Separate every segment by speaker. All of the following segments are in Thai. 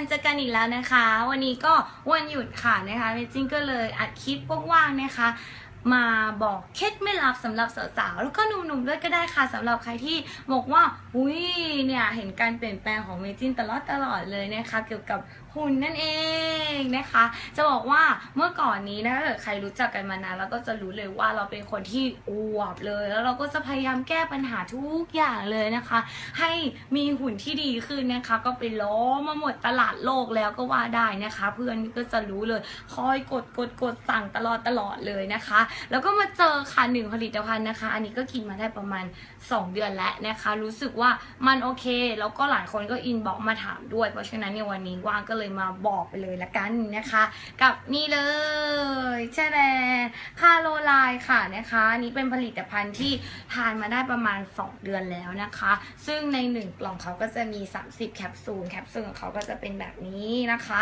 Speaker 1: นเจอกันอีกแล้วนะคะ วันนี้ก็วันหยุดค่ะนะคะเมจิงก็เลยอัดคลิปว่างๆนะคะ มาบอกเคล็ดไม่ลับสำหรับสาวๆแล้วก็หนุ่มๆด้วยก็ได้ค่ะสำหรับใครที่บอกว่าอุ้ยเนี่ยเห็นการเปลี่ยนแปลงของเมจินตลอดตลอดเลยนะคะเกี่ยวกับหุ่นนั่นเองนะคะ จะบอกว่าเมื่อก่อนนี้นะถ้าเกิดใครรู้จักกันมานานแล้วก็จะรู้เลยว่าเราเป็นคนที่อวบเลย แล้วเราก็จะพยายามแก้ปัญหาทุกอย่างเลยนะคะ ให้มีหุ่นที่ดีขึ้นนะคะ ก็ไปล้อมาหมดตลาดโลกแล้วก็ว่าได้นะคะ เพื่อนก็จะรู้เลย คอยกดกดกดสั่งตลอดตลอดเลยนะคะแล้วก็มาเจอค่ะหนึ่งผลิตภัณฑ์นะคะ อันนี้ก็กินมาได้ประมาณ 2 เดือนแล้วนะคะ รู้สึกว่ามันโอเค แล้วก็หลายคนก็อินบ็อกมาถามด้วย เพราะฉะนั้นในวันนี้ว่างก็เลยมาบอกไปเลยละกันนะคะ กับนี่เลยใช่แล้ว คาโรไลน์ค่ะนะคะอันนี้เป็นผลิตภัณฑ์ที่ทานมาได้ประมาณ 2 เดือนแล้วนะคะ ซึ่งใน 1 กล่องเขาก็จะมี 30 แคปซูลแคปซูลของเขาก็จะเป็นแบบนี้นะคะ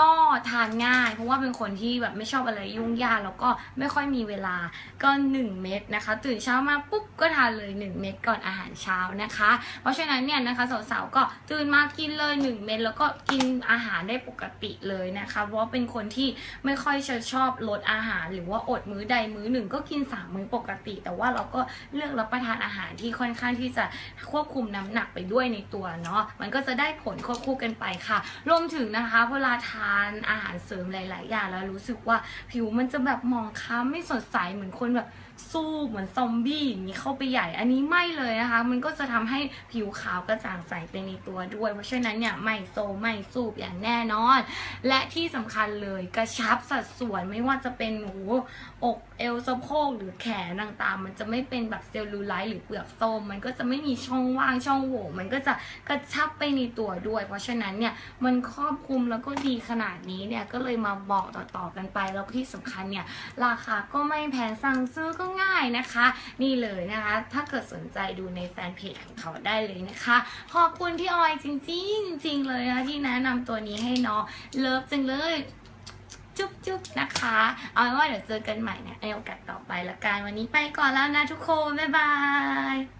Speaker 1: ก็ทานง่าย เพราะว่าเป็นคนที่แบบไม่ชอบอะไรยุ่งยากแล้วก็ไม่ค่อยมีเวลาก็ 1 เม็ดนะคะ ตื่นเช้ามาปุ๊บ ก็ทานเลย 1 เม็ดก่อนอาหารเช้านะคะ เพราะฉะนั้นเนี่ยนะคะสาวๆก็ตื่นมากินเลย 1 เม็ดแล้วก็กินอาหารได้ปกติเลยนะคะเพราะว่าเป็นคนที่ไม่ค่อยจะชอบลดอาหาร หรือว่าอดมื้อใดมื้อหนึ่งก็กิน3มื้อปกติ แต่ว่าเราก็เลือกรับประทานอาหารที่ค่อนข้างที่จะควบคุมน้ำหนักไปด้วยในตัวเนาะมันก็จะได้ผลควบคู่กันไปค่ะ รวมถึงนะคะเวลาทานอาหารเสริมหลาย ๆ อย่างแล้วรู้สึกว่าผิวมันจะแบบมองคล้ำไม่สดใสเหมือนคนแบบสู้เหมือนซอมบี้อย่างนี้เข้าไปใหญ่ อันนี้ไม่เลยนะคะ มันก็จะทำให้ผิวขาวกระจ่างใสไปในตัวด้วย เพราะฉะนั้นเนี่ยไม่โซไม่สูบอย่างแน่นอน และที่สำคัญเลยกระชับสัดส่วนไม่ว่าจะเป็นหนูอกเอวสะโพกหรือแขนต่างๆ มันจะไม่เป็นแบบเซลลูไลท์หรือเปลือกโซมมันก็จะไม่มีช่องว่างช่องโหว่มันก็จะกระชับไปในตัวด้วย เพราะฉะนั้นเนี่ยมันครอบคลุมแล้วก็ดีขนาดนี้เนี่ยก็เลยมาบอกต่อๆกันไปแล้วที่สำคัญเนี่ยราคาก็ไม่แพงสั่งซื้อก็ง่ายนะคะ นี่เลยนะคะ ถ้าเกิดสนใจดูในแฟนเพจของเขาได้เลยนะคะ ขอบคุณพี่ออยจริงๆจริง ๆ เลยนะที่แนะนำตัวนี้ให้น้องเลิฟจังเลยจุ๊บจุ๊บนะคะ เอาไว้ว่าเดี๋ยวเจอกันใหม่นะในโอกาสต่อไปละกันวันนี้ไปก่อนแล้วนะทุกคน บ๊ายบาย